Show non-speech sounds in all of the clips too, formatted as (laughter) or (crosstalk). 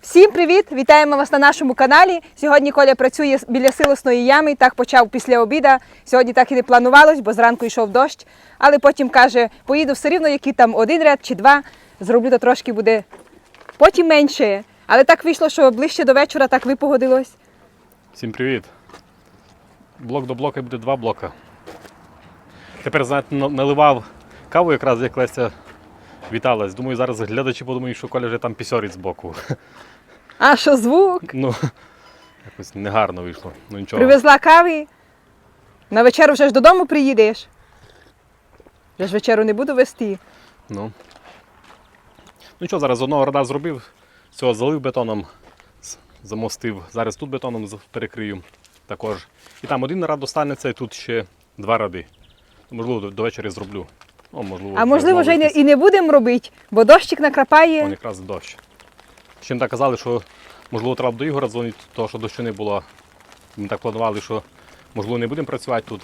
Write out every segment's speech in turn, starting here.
Всім привіт! Вітаємо вас на нашому каналі. Сьогодні Коля працює біля силосної ями. Так почав після обіда. Сьогодні так і не планувалось, бо зранку йшов дощ. Але потім каже, поїду все рівно, який там один ряд чи два. Зроблю то трошки буде потім менше. Але так вийшло, що ближче до вечора так випогодилось. Всім привіт. Блок до блока буде два блока. Тепер, знаєте, наливав каву якраз як Леся віталась. Думаю, зараз глядачі подумають, що Коля вже там пісьорить збоку. А що звук? Ну, якось негарно вийшло. Ну нічого. Привезла кави. На вечеру вже ж додому приїдеш. Я ж вечеру не буду вести. Ну. Ну нічого, зараз одного рада зробив, цього залив бетоном, з- замостив. Зараз тут бетоном з- перекрию також. І там один рад останеться, і тут ще два ради. Можливо, до, до вечора зроблю. Ну, можливо, А можливо, вже і не будемо робити, бо дощик накрапає. Вон якраз дощ. Ще не так казали, що можливо треба до Ігора дзвонити, тому що дощу не було. Ми так планували, що можливо не будемо працювати тут.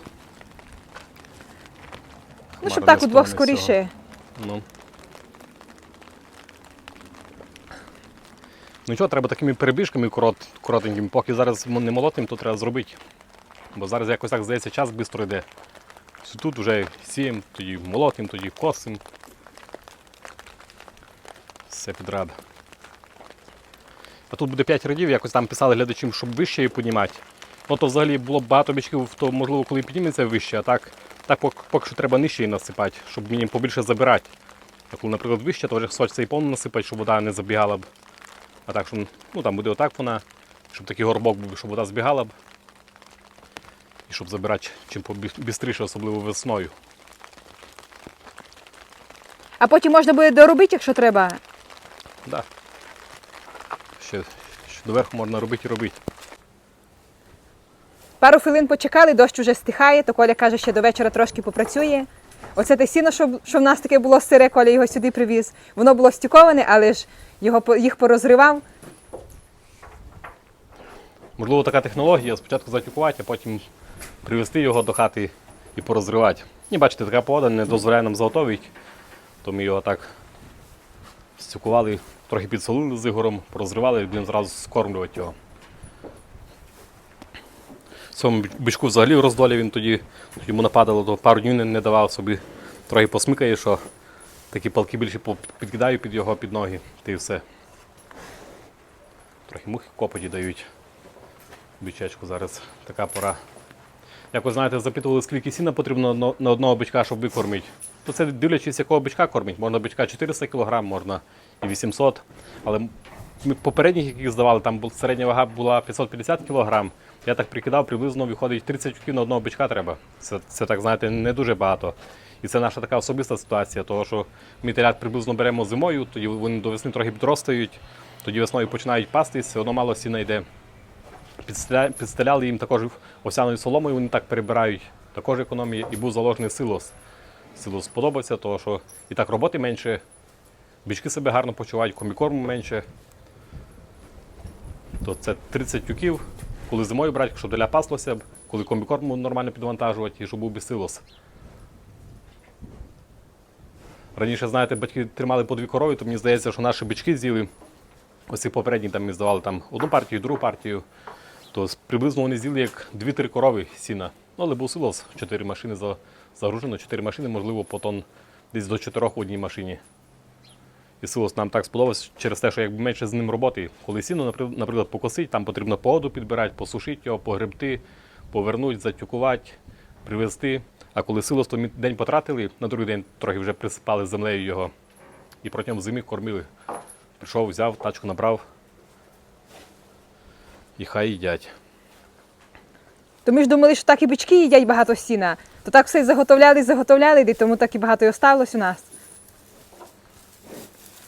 Ну, щоб так удвох скоріше. Ну. Ну нічого, треба такими перебіжками корот, коротенькими. Поки зараз не молотим, то треба зробити. Бо зараз якось так здається, час швидко йде. Тут вже сіємо, тоді молотим, тоді косим. Все підряд. А тут буде 5 рядів, якось там писали глядачам, щоб вище її піднімати. Ну то взагалі було б багато бічків, то можливо, коли підніметься вище, а так, так поки, поки що треба нижче її насипати, щоб мені побільше забирати. А коли, наприклад, вище, то вже хочеться і повно насипати, щоб вода не забігала б. А так, що ну, там буде отак вона, щоб такий горбок був, щоб вода збігала б. Щоб забирати чим побістріше, особливо весною. А потім можна буде доробити, якщо треба. Да. Ще, ще доверху можна робити і робити. Пару хвилин почекали, дощ уже стихає, то Коля каже, що до вечора трошки попрацює. Оце те сіно, що, що в нас таке було сире, Коля його сюди привіз. Воно було стіковане, але ж його, їх порозривав. Можливо, така технологія спочатку затюкувати, а потім привезти його до хати і порозривати. І бачите, така погода не дозволяє нам заготовити, то ми його так стюкували, трохи підсолили з Ігорем, порозривали і будемо зразу скормлювати його. Цьому бичку взагалі роздолі він тоді йому нападало, то пару днів не, давав собі, трохи посмикає, що такі палки більше підкидаю під його під ноги, та і все. Трохи мухи копоті дають бичечку зараз така пора. Як ви знаєте, запитували, скільки сіна потрібно на- одного бичка, щоб викормити. То це дивлячись, якого бичка кормить. Можна бичка 400 кг, можна і 800. Але ми попередніх, яких здавали, там середня вага була 550 кг. Я так прикидав, приблизно виходить 30 тюків на одного бичка треба. Це, це так, знаєте, не дуже багато. І це наша така особиста ситуація, тому що ми телят приблизно беремо зимою, тоді вони до весни трохи підростають, тоді весною починають пастись, все одно мало сіна йде. Підстеля- Підстеляли їм також овсяною соломою, вони так перебирають. Також економія і був заложений силос. Силос сподобався, тому що і так роботи менше, бички себе гарно почувають, комікорму менше. То це 30 тюків, коли зимою брати, щоб доля паслося коли комбікорму нормально підвантажувати і щоб був би силос. Раніше, знаєте, батьки тримали по дві корови, то мені здається, що наші бички з'їли. Ось ці попередні там ми здавали там одну партію, другу партію. То приблизно вони з'їли як 2-3 корови сіна. Ну, але був силос, 4 машини загружено, 4 машини, можливо, по тонн десь до 4 в одній машині. І силос нам так сподобався через те, що якби менше з ним роботи. Коли сіно, наприклад, покосить, там потрібно погоду підбирати, посушити його, погребти, повернути, затюкувати, привезти. А коли силос, то ми день потратили, на другий день трохи вже присипали землею його. І протягом зими кормили. Прийшов, взяв, тачку набрав. І хай їдять. То ми ж думали, що так і бички їдять багато сіна. То так все і заготовляли, і заготовляли, і тому так і багато і осталось у нас.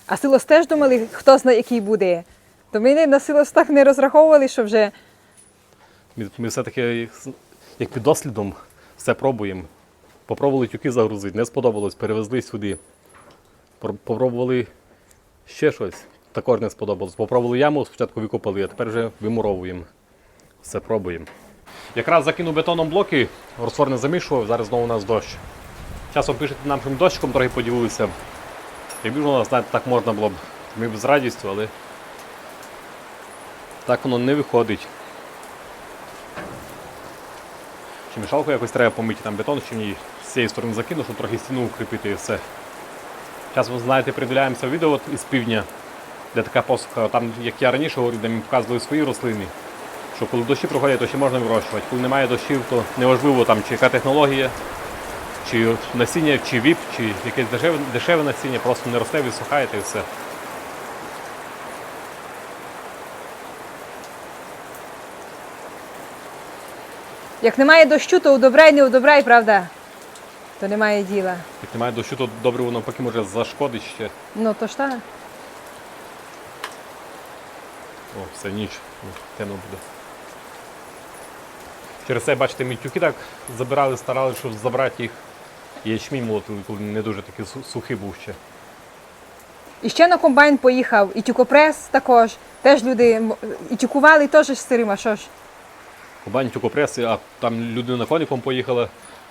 А силос теж думали, хто знає, який буде. То ми на силос так не розраховували, що вже Ми, ми все-таки як під дослідом все пробуємо. Попробували тюки загрузити, не сподобалось, перевезли сюди. Попробували ще щось, також не сподобалось. Попробували яму, спочатку викопали, а тепер вже вимуровуємо. Все пробуємо. Якраз закинув бетоном блоки, розтвор не замішував, зараз знову у нас дощ. Часом пишете що ми дощиком поділилися. Якби ж у нас так можна було б, ми б з радістю, але Так воно не виходить. Чи мішалку якось треба помити там бетон, чи ні з цієї сторони закину, щоб трохи стіну укріпити і все. Зараз, ви знаєте, приділяємося відео із півдня, де така посуха, там, як я раніше говорив, де ми показували свої рослини. Що коли дощі проходять, то ще можна вирощувати. Коли немає дощів, то неважливо там, чи яка технологія, чи насіння, чи віп, чи якесь дешеве, дешеве насіння, просто не росте, висухаєте і все. Як немає дощу, то удобряй, не удобряй, правда? То немає діла. Як немає дощу, то добре воно поки може зашкодить ще. Ну то ж так. О, все ніч, ну, темно буде. Через це, бачите, мітюки так забирали, старалися, щоб забрати їх. Ячмінь молотили, коли не дуже такий су- сухий був ще. І ще на комбайн поїхав, і тюкопрес також. Теж люди і тюкували, і теж з сирим, а що ж? Кубань тюкопреси, а там людина коніком поїхала,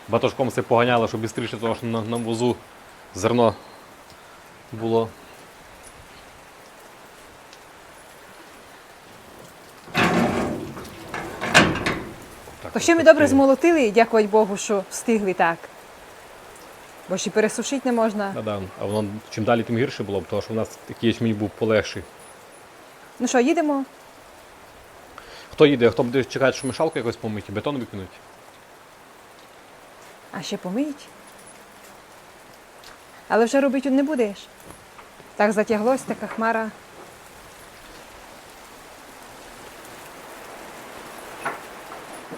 батожком все поганяла, щоб швидше, тому що на, на возу зерно було. Так, То ще ми добре змолотили, і дякувати Богу, що встигли так. Бо і пересушити не можна. Да-да. А воно чим далі, тим гірше було б, тому що у нас такий ячмінь був полегший. Ну що, їдемо? Хто їде, хто буде чекати, що мішалку якось помити, бетон викинуть. А ще помить. Але вже робити не будеш. Так затяглось, така хмара.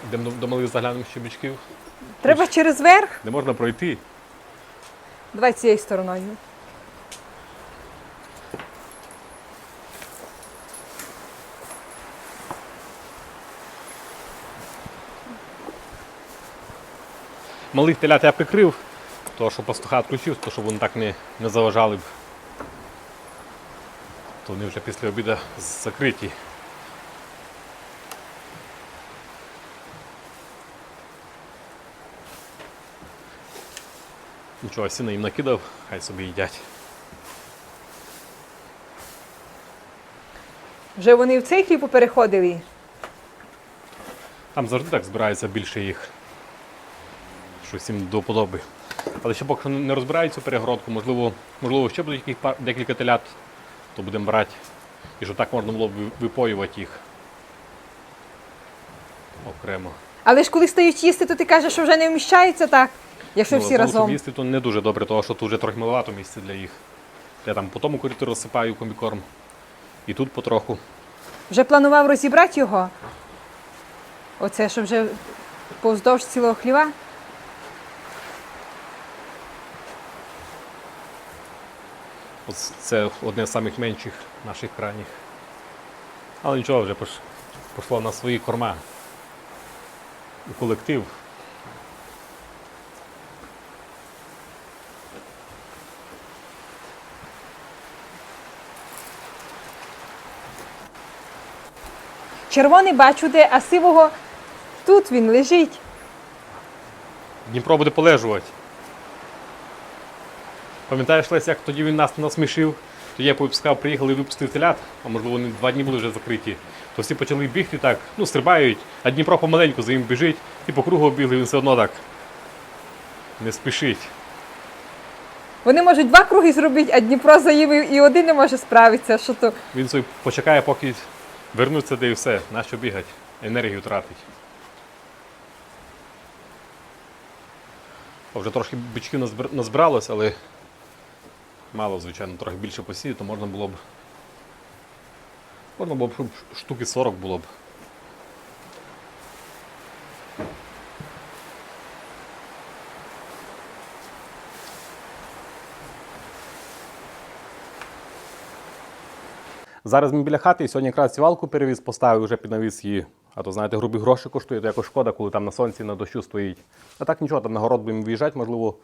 Йдемо до, до малих заглянемо ще бічків, Треба через верх. де можна пройти. Давай цією стороною. Малих телят я прикрив, то що пастуха відключив, то щоб вони так не, не заважали б. То вони вже після обіду закриті. Нічого, сіна їм накидав, хай собі їдять. Вже вони в цей хліб попереходили. Там завжди так збирається більше їх. Щось їм до подоби. Але ще поки що не розбирають цю перегородку, можливо, можливо ще будуть декілька телят, то будемо брати. І щоб так можна було б випоювати їх окремо. Але ж коли стають їсти, то ти кажеш, що вже не вміщається так, якщо Ну, всі разом. їсти, то не дуже добре, тому що тут вже трохи маловато місця для їх. Я там по тому коридору розсипаю комбікорм. І тут потроху. Вже планував розібрати його. Оце, що вже повздовж цілого хліва. Ось Це одне з самих менших наших крайніх. Але нічого, вже пішло на свої корма. У колектив. Червоний бачу де, а сивого тут він лежить. Дніпро буде полежувати. Пам'ятаєш, Лесь, як тоді він нас насмішив? Тоді я повипускав, приїхали і випустив телят, а можливо вони два дні були вже закриті. То всі почали бігти так, ну, стрибають, а Дніпро помаленьку за ним біжить і по кругу бігли, він все одно так не спішить. Вони можуть два круги зробити, а Дніпро за ними і один не може справитися. Що то? Він собі почекає, поки вернуться, де і все. Нащо бігати? Енергію тратить. О, вже трошки бичків назбир- назбиралось, але мало, звичайно, трохи більше посію, то можна було б. Можна було б, щоб штуки 40 було б. Зараз ми біля хати, і сьогодні якраз сівалку перевіз, поставив, вже піднавіз її. А то, знаєте, грубі гроші коштує, то якось шкода, коли там на сонці, на дощу стоїть. А так нічого, там на город будемо виїжджати, можливо,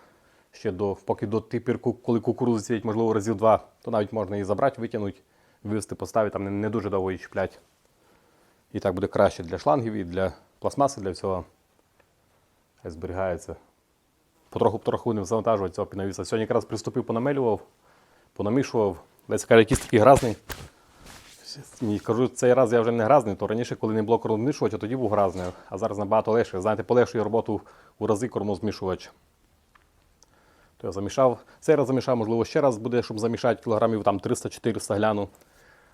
ще до, поки до тепер, ку- коли кукурудзу сіять, можливо, разів два, то навіть можна її забрати, витягнути, вивезти, поставити, там не, не дуже довго її чіплять. І так буде краще для шлангів і для пластмаси, для всього. Хай зберігається. Потроху-потроху будемо завантажувати цього піднавіса. Сьогодні якраз приступив, понамелював, понамішував. Десь каже, якийсь такий гразний. Ні, кажу, цей раз я вже не гразний, то раніше, коли не було кормозмішувача, тоді був гразний, а зараз набагато легше. Знаєте, полегшує роботу у рази кормозмішувач. То я замішав. Цей раз замішав, можливо, ще раз буде, щоб замішати кілограмів там 300-400 гляну.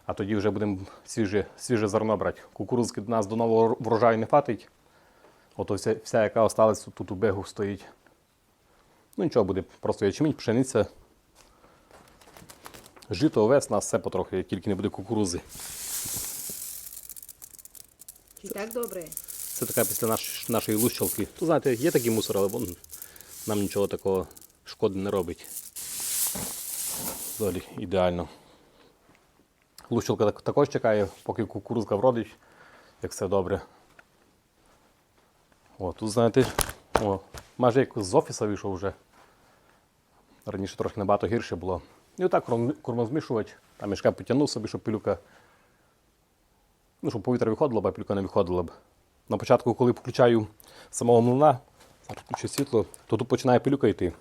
А тоді вже будемо свіже, свіже зерно брати. Кукурузки до нас до нового врожаю не хватить. Ото вся, вся яка осталась тут у бегу стоїть. Ну нічого буде, просто ячмінь, пшениця. Жито, овес, нас все потрохи, як тільки не буде кукурузи. Чи так добре? Це така після наш, нашої лущалки. То знаєте, є такий мусор, але вон, нам нічого такого шкоди не робить. Взагалі ідеально. Лущалка так- також чекає, поки кукурузка вродить, як все добре. О, тут, знаєте, о, майже як з офіса вийшов вже. Раніше трохи набагато гірше було. І отак корм- кормозмішувач, там мішка потягнув собі, щоб пилюка ну, щоб повітря виходило а пілюка не виходила б. На початку, коли включаю самого млина, включу світло, то тут починає пилюка йти.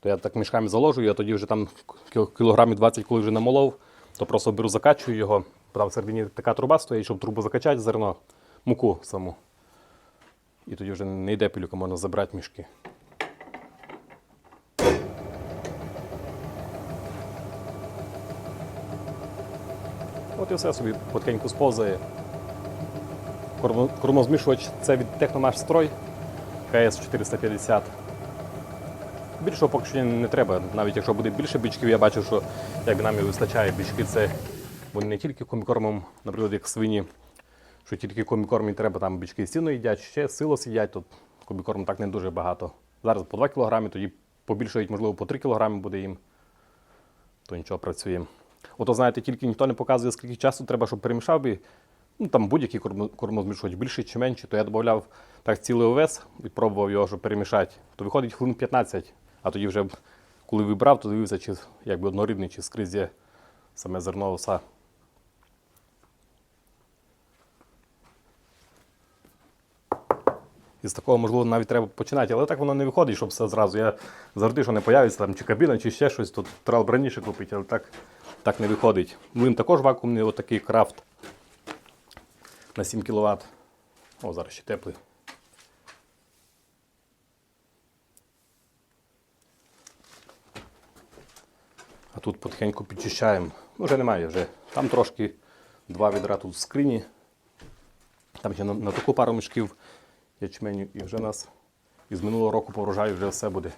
То я так мішками заложу, я тоді вже там кіл- кілограмів 20, коли вже намолов, то просто беру, закачую його. Там всередині така труба стоїть, щоб трубу закачати зерно, муку саму. І тоді вже не йде пилюка, можна забрати мішки. От і все собі потихеньку сповзає. Кормозмішувач це від Техномаш Строй КС 450. Більшого поки що не треба. Навіть якщо буде більше бичків, я бачу, що як нам і вистачає бички, це вони не тільки комікормом, наприклад, як свині, що тільки комікорм і треба, там бички сіно їдять, ще сило сидять, тут комікорму так не дуже багато. Зараз по 2 кг, тоді побільшують, можливо, по 3 кг буде їм то нічого працює. Ото, знаєте, тільки ніхто не показує, скільки часу треба, щоб перемішав би. Ну, там будь-який кормо- кормозмішувач, більший чи менший, то я додавав так цілий овес і пробував його, щоб перемішати. То виходить хвилин 15, а тоді вже, коли вибрав, то дивився, чи якби однорідний, чи скрізь є саме зерно овса. І з такого, можливо, навіть треба починати, але так воно не виходить, щоб все зразу. Я завжди, що не появиться там чи кабіна, чи ще щось, то треба раніше купити, але так, так не виходить. Млин також вакуумний, отакий крафт на 7 кВт. О, зараз ще теплий. А тут потихеньку підчищаємо. Ну, вже немає, вже. Там трошки два відра тут в скрині. Там ще на, на таку пару мішків ячменю і вже нас із минулого року по врожаю вже все буде.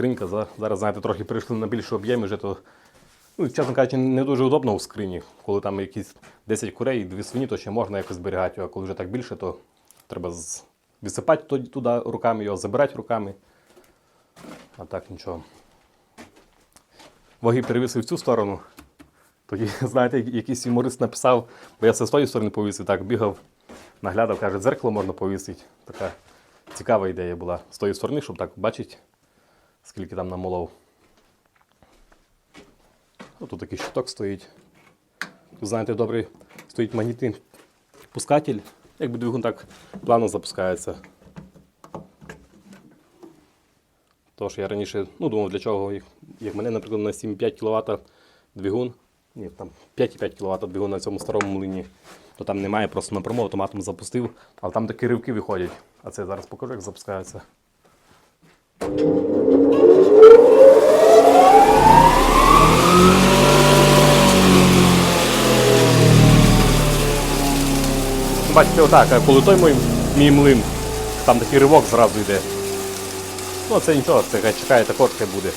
Скринька зараз, знаєте, трохи перейшли на більший об'єм, вже то, ну, чесно кажучи, не дуже удобно у скрині. Коли там якісь 10 курей і дві свині, то ще можна якось зберігати, а коли вже так більше, то треба висипати туди, руками, його забирати руками. А так нічого. Ваги перевісив в цю сторону. Тоді, (laughs) знаєте, якийсь юморист написав, бо я все з тої сторони повісив, так бігав, наглядав, каже, дзеркало можна повісити. Така цікава ідея була з тої сторони, щоб так бачити, скільки там намолов. Ну, тут такий щиток стоїть. Тут, знаєте, добрий стоїть магнітний пускатель, якби двигун так плавно запускається. Тож я раніше ну, думав, для чого, їх- як мене, наприклад, на 7-5 кВт двигун, ні, там 5,5 кВт двигун на цьому старому млині, то там немає, просто напряму автоматом запустив, але там такі ривки виходять. А це я зараз покажу, як запускається. Бачите, отак, коли той мій, мій млин, там такий ривок зразу йде. Ну, це нічого, це хай чекає, також хай буде.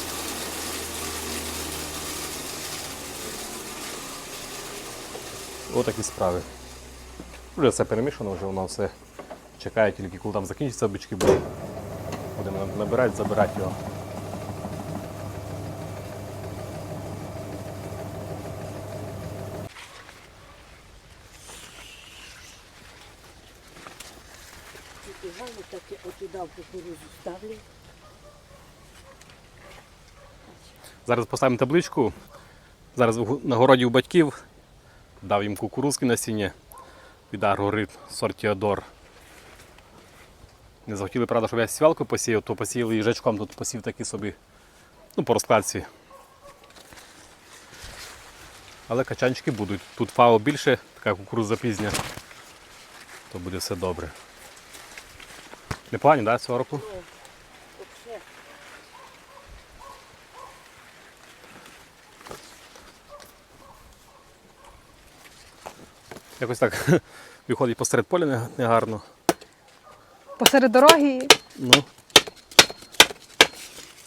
Отакі справи. Вже все перемішано, вже воно все чекає, тільки коли там закінчиться бички буде. Будемо набирати, забирати його. Тільки Галю так отуди в кукурузу ставлю. Зараз поставимо табличку. Зараз на городі у батьків дав їм кукурузки насіння від Аргорит сорті Адор. Не захотіли, правда, щоб я сівалку посіяв, то посіяли їжачком тут посів такий собі. Ну, по розкладці. Але качанчики будуть. Тут фао більше, така кукурудза пізня. То буде все добре. Непогані, так, цього року? Якось так (laughs) виходить посеред поля негарно. Посеред дороги. Ну.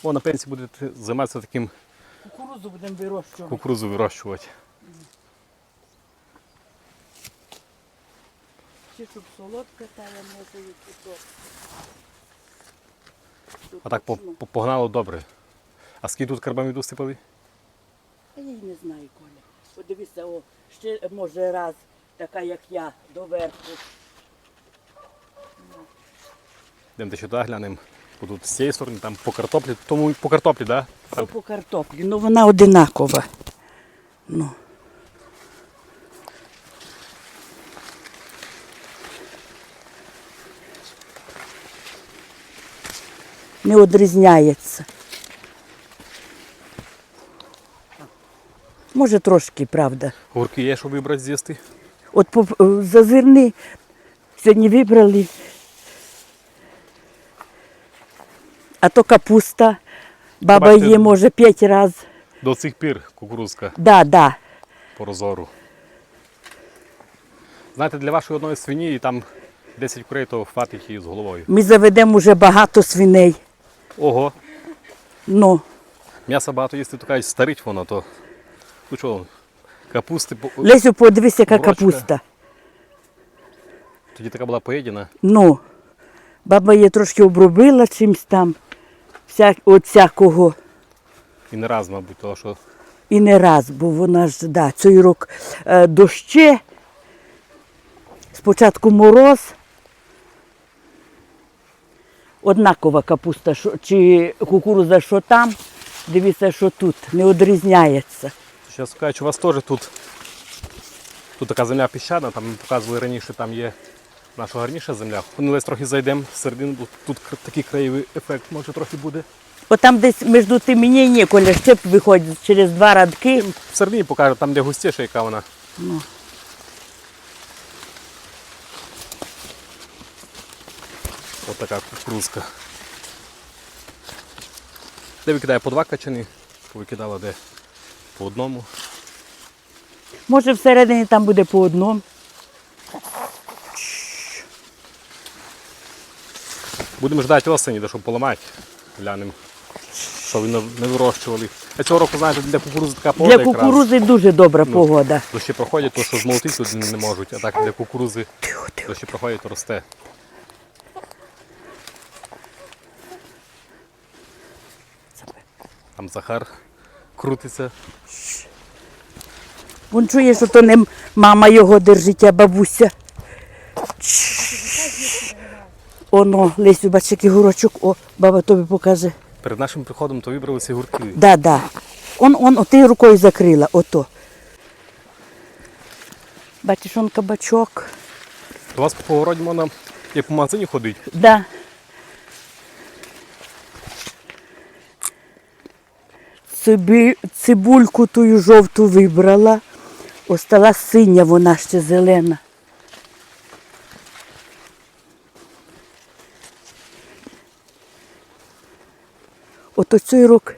О, на пенсії будете займатися таким Кукурузу будемо вирощувати. кукурудзу вирощувати. Чи щоб солодка та я може і кусок. А так по- по- погнало добре. А скільки тут карбаміду сипали? Я й не знаю, Коля. Подивися, о, ще може раз, така як я, доверху. Йдемо сюди глянемо. Тут з цієї сторони, там по картоплі, тому по картоплі, так? Да? То по картоплі. Ну вона одинакова. Ну. Не відрізняється. Може трошки, правда. Гурки є, щоб вибрати з'їсти. От е, зазирни, сьогодні вибрали. А то капуста. Баба Бачите, її може п'ять разів. До цих пір кукурузка Да, да. по розору. Знаєте, для вашої одної свині і там 10 курей, то хватить її з головою. Ми заведемо вже багато свиней. Ого, Ну, м'яса багато їсти, то кажуть, старить воно, то. Ну що, капусти, по- Лесю, подивись, яка Бурочка. капуста. тоді така була поїдена. Ну, баба її трошки обробила чимось там, всяк, от всякого. І не раз, мабуть, того, що І не раз, бо вона ж, да, цей рок е, дощі, спочатку мороз. Однакова капуста, що, чи кукуруза, що там, дивіться, що тут, не відрізняється. Зараз кажуть, у вас теж тут, тут така земля піщана, там показували раніше, там є наша гарніша земля. Вони десь трохи зайдемо всередину, бо тут такий краєвий ефект може трохи буде. От там десь між тим мені і ні, коли щеп виходить через два радки. Всередині покаже, там де густіше, яка вона. Ну. Ось така кукурузка. Де викидає по два качани, викидала де по одному. Може всередині там буде по одному. Будемо ждати осені, щоб поламати. Глянемо, що ви не вирощували. А цього року, знаєте, для кукурузи така погода Для якраз. кукурузи дуже добра Ну, погода. Дощі проходять, то що змолотити тут не можуть, а так для кукурузи дощі проходять, то росте. Там Захар крутиться. Він чує, що то не мама його держить, а бабуся. Оно, Лесю, бач, який горочок. О, баба тобі покаже. Перед нашим приходом то вибралися гурки. Да, да. Он, он, ти рукою закрила, ото. Бачиш, он кабачок. У вас по городі можна як по магазині ходить. Да. Цибульку тую жовту вибрала. Остала синя, вона ще зелена. Ото цей рок.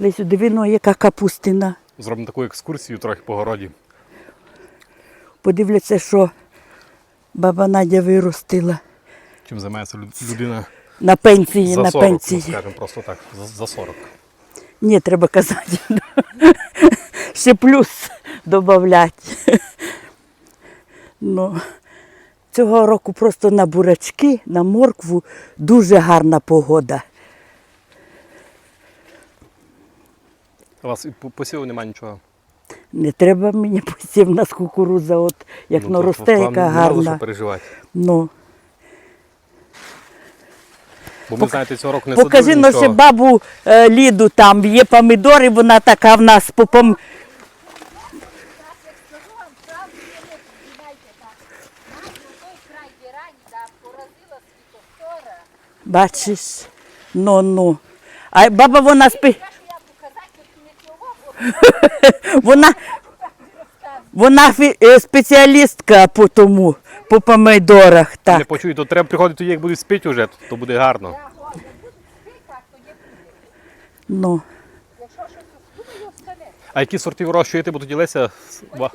Лесю, диви, ну, яка капустина. Зробимо таку екскурсію трохи по городі. Подивляться, що баба Надя виростила. Чим займається людина На пенсії, за на пенсії. ну, скажімо, просто так, за, за 40. Ні, треба казати. (laughs) Ще плюс додати. Ну, цього року просто на бурачки, на моркву дуже гарна погода. У вас і посіву немає нічого. Не треба мені посів у нас кукурудза, от як Ну, то- росте, то вам яка за що гарна. переживати. Ну. Бо ми, знаєте, цього року не Покажи садили ну, нічого. ще бабу е, Ліду там, є помідори, вона така в нас по пом... Бачиш? Ну, ну. А баба вона спи... (laughs) вона, Вона е, спеціалістка по тому, по помидорах. Не Так. почую, то треба приходити тоді, як будуть спити вже, то, то буде гарно. Ну. А які сорти вирощуєте, бо тоді Леся ва-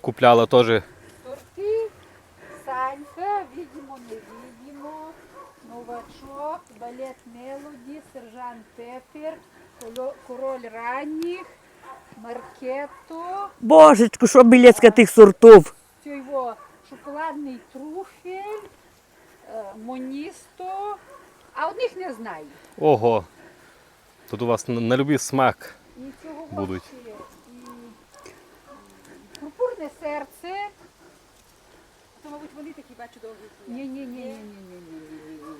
купляла теж. Сорти, Санька, видимо, не видимо, Новачок, балет Мелоді, Сержант Пепер, Коло- Король ранніх, Маркетто, Божечку, що білецька тих сортів. його шоколадний труфель, е, Моністо, а одних не знаю. Ого. Тут у вас на, на любий смак. І цього Будуть. і пурпурне серце. То, мабуть, вони такі бачу довгі. Ні, ні, ні, ні, ні, ні, ні.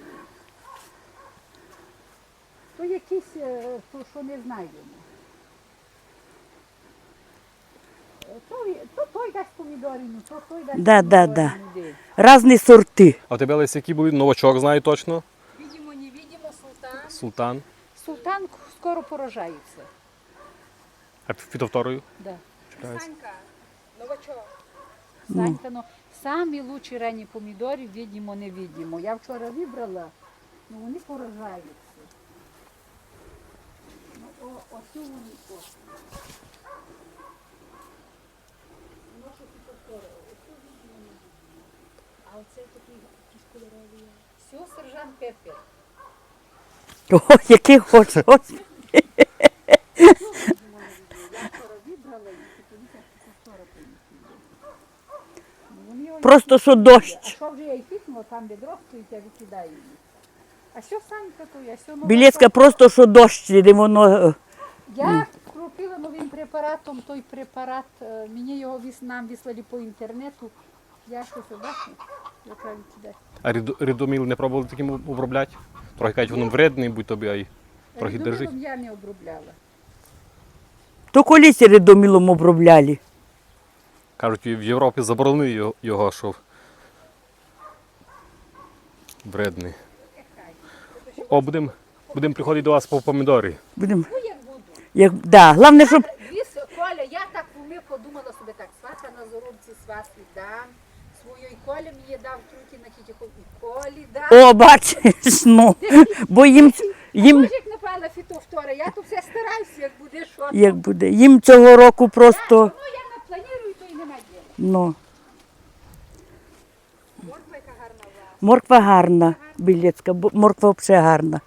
То якісь, е, то, що не знаємо. Е, То, той дасть помідорину, то той дасть Да, да, да. помідорину, де. Сорти. А у тебе Леся, які були? Новачок знаю точно. Видимо, не видимо, султан. Султан. Султан скоро поражається. А фітовторою? Да. Санька, новачок. Санька, ну, самі лучші ранні помідори, видимо, не видимо. Я вчора вибрала, ну вони поражаються. Ну, о, оцю вони о. Ну, що ти повторила? Оцю видимо не видимо. А оце такий якісь кольорові. Все, сержант Пепер. О, який і (laughs) ось Просто що А дощ. що вже я й пікнула, там стоїть, я викидаю. А що? Що нова Білецька просто що дощ, де воно. е, Я купила новим препаратом той препарат, е, мені його віс- нам вислали по інтернету. Я щось бачу, я треба. А рідоміл не пробували таким обробляти? Трохи кажуть, воно вредний, будь тобі, а й трохи Рідомілом держить. я не обробляла. То колись редомілом обробляли. Кажуть, в Європі заборонили його, його що вредний. О, будемо будем приходити до вас по помідорі. Будем. Як да. Головне, щоб Віс, Коля, я так умив, подумала собі так, свата на зорубці, сват віддам. Свою і Коля мені дав трюки на тітіху, і Колі дав. О, бачиш, ну. Бо їм, їм Може, як напала фітовтора, я тут все стараюся, як буде що. як буде, їм цього року просто. Ну, я напланую, то і нема діла. Ну. Морква, яка гарна у вас. Морква гарна, білецька, бо- морква взагалі гарна.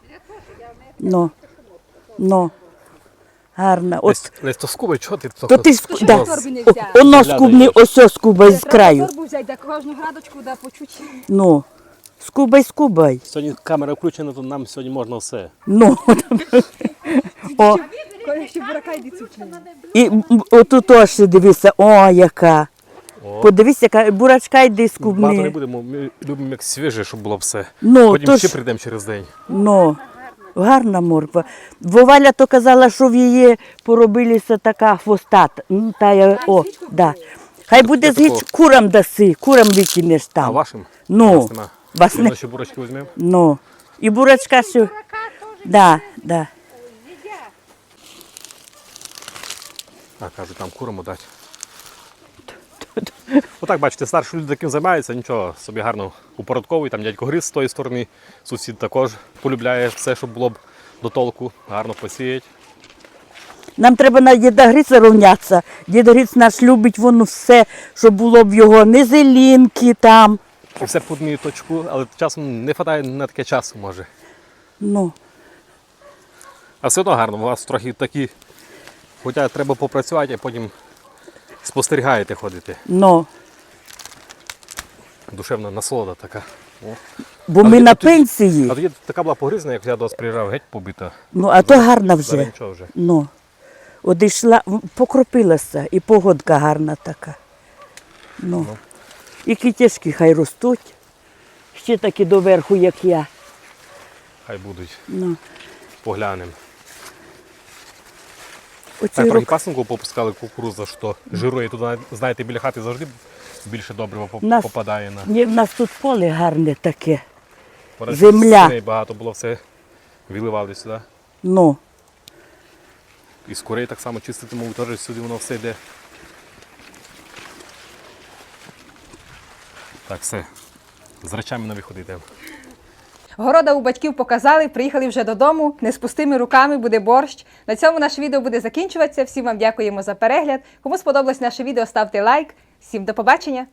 Ну. Ну. Гарна. От, Лесь, то скуби, чого ти? то ти що да. торбі не Оно Глядай, ось скубай з краю. Торбу взяти, кожну градочку, да почуть. Ну. Скубай, скубай. Сьогодні камера включена, то нам сьогодні можна все. Ну. (laughs) О, Коли ще бурака йди цукне. і м, отут ось дивися, о, яка. О. Подивись, яка бурачка йди Багато не будемо, ми любимо як свіже, щоб було все. Ну, Потім то ще ж, прийдемо через день. ну, гарна морква. Воваля то казала, що в її поробилася така хвостата. Ну, та я, о, да. Хай буде з гіч, курам даси, курам викинеш А там. вашим? Ну, Вас не, ще бурочки візьмемо. ну. І бурачка ще, да, да. А, кажуть, там курому дати. Отак, бачите, старші люди таким займаються, нічого, собі гарно упорядковують. Там дядько Гриз з тої сторони, сусід також полюбляє все, щоб було б до толку, гарно посіять. Нам треба на діда Гриця рівнятися. Дід Гриць наш любить воно все, щоб було б його не зелінки там. І все під ниточку, але часом не вистачає на таке часу, може. Ну, А все одно гарно, у вас трохи такі, хоча треба попрацювати, а потім спостерігаєте ходити. ну. Душевна насолода така. О. Бо А ми тоді- на тоді- пенсії. А тоді така була погризна, як я до вас приїжджав, геть побита. Ну, а то гарна вже. нічого вже. Ну. Одійшла, покропилася, і погодка гарна така. Ну. І кітяшки хай ростуть. Ще такі доверху, як я. Хай будуть, Ну. поглянемо. Оці так, трохи пасинку попускали кукурузу, що жирує туди, знаєте, біля хати завжди більше доброго нас, попадає на. Ні, в нас тут поле гарне таке. Пораз Земля. Багато було все виливали сюди. Ну. І скорей так само чистити, мову, теж сюди воно все йде. Так, все. З речами на виходи йдемо. Города у батьків показали, приїхали вже додому. Не з пустими руками буде борщ. На цьому наше відео буде закінчуватися. Всім вам дякуємо за перегляд. Кому сподобалось наше відео, ставте лайк. Всім до побачення!